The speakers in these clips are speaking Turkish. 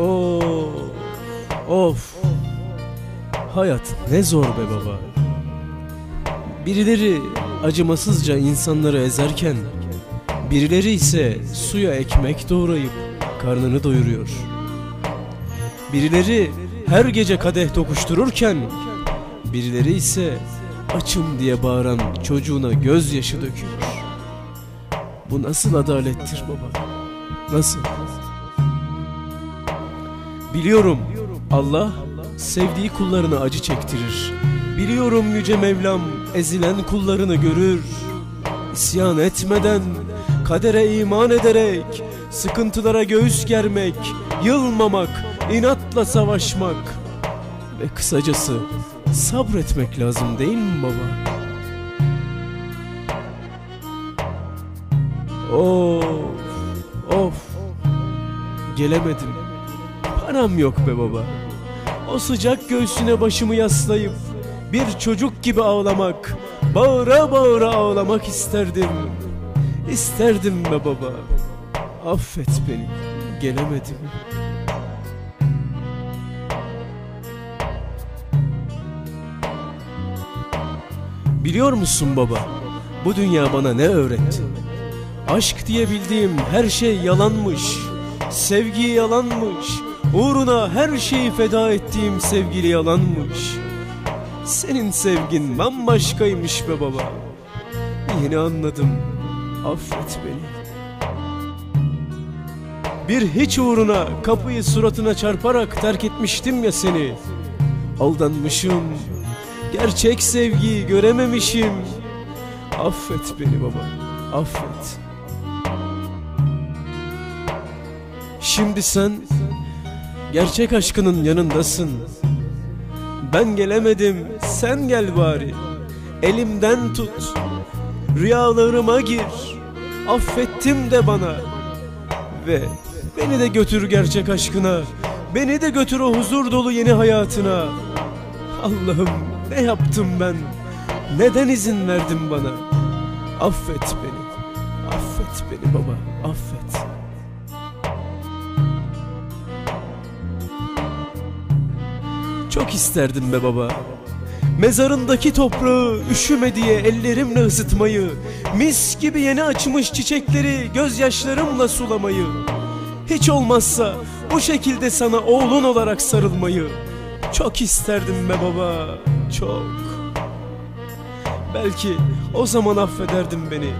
Oo, of. Hayat ne zor be baba. Birileri acımasızca insanları ezerken, birileri ise suya ekmek doğrayıp karnını doyuruyor. Birileri her gece kadeh tokuştururken, birileri ise açım diye bağıran çocuğuna gözyaşı döküyor. Bu nasıl adalettir baba? Nasıl? Biliyorum Allah sevdiği kullarına acı çektirir. Biliyorum yüce Mevlam ezilen kullarını görür. İsyan etmeden, kadere iman ederek, sıkıntılara göğüs germek, yılmamak, inatla savaşmak ve kısacası sabretmek lazım değil mi baba? Of, of, gelemedim. Param yok be baba. O sıcak göğsüne başımı yaslayıp bir çocuk gibi ağlamak, bağıra bağıra ağlamak isterdim. İsterdim be baba. Affet beni. Gelemedim. Biliyor musun baba? Bu dünya bana ne öğretti? Aşk diye bildiğim her şey yalanmış. Sevgi yalanmış. Uğruna her şeyi feda ettiğim sevgili yalanmış. Senin sevgin bambaşkaymış be baba. Yeni anladım. Affet beni. Bir hiç uğruna kapıyı suratına çarparak terk etmiştim ya seni. Aldanmışım. Gerçek sevgiyi görememişim. Affet beni baba. Affet. Şimdi sen gerçek aşkının yanındasın. Ben gelemedim, sen gel bari. Elimden tut. Rüyalarıma gir. Affettim de bana. Ve beni de götür gerçek aşkına. Beni de götür o huzur dolu yeni hayatına. Allah'ım ne yaptım ben? Neden izin verdin bana? Affet beni. Affet beni baba, affet. Çok isterdim be baba. Mezarındaki toprağı üşüme diye ellerimle ısıtmayı, mis gibi yeni açmış çiçekleri gözyaşlarımla sulamayı, hiç olmazsa bu şekilde sana oğlun olarak sarılmayı çok isterdim be baba, çok. Belki o zaman affederdin beni.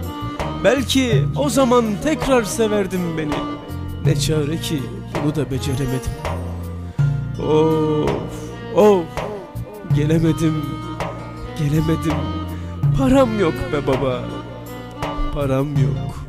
Belki o zaman tekrar severdin beni. Ne çare ki bunu da beceremedim. Of, of. Gelemedim, gelemedim. Param yok be baba. Param yok.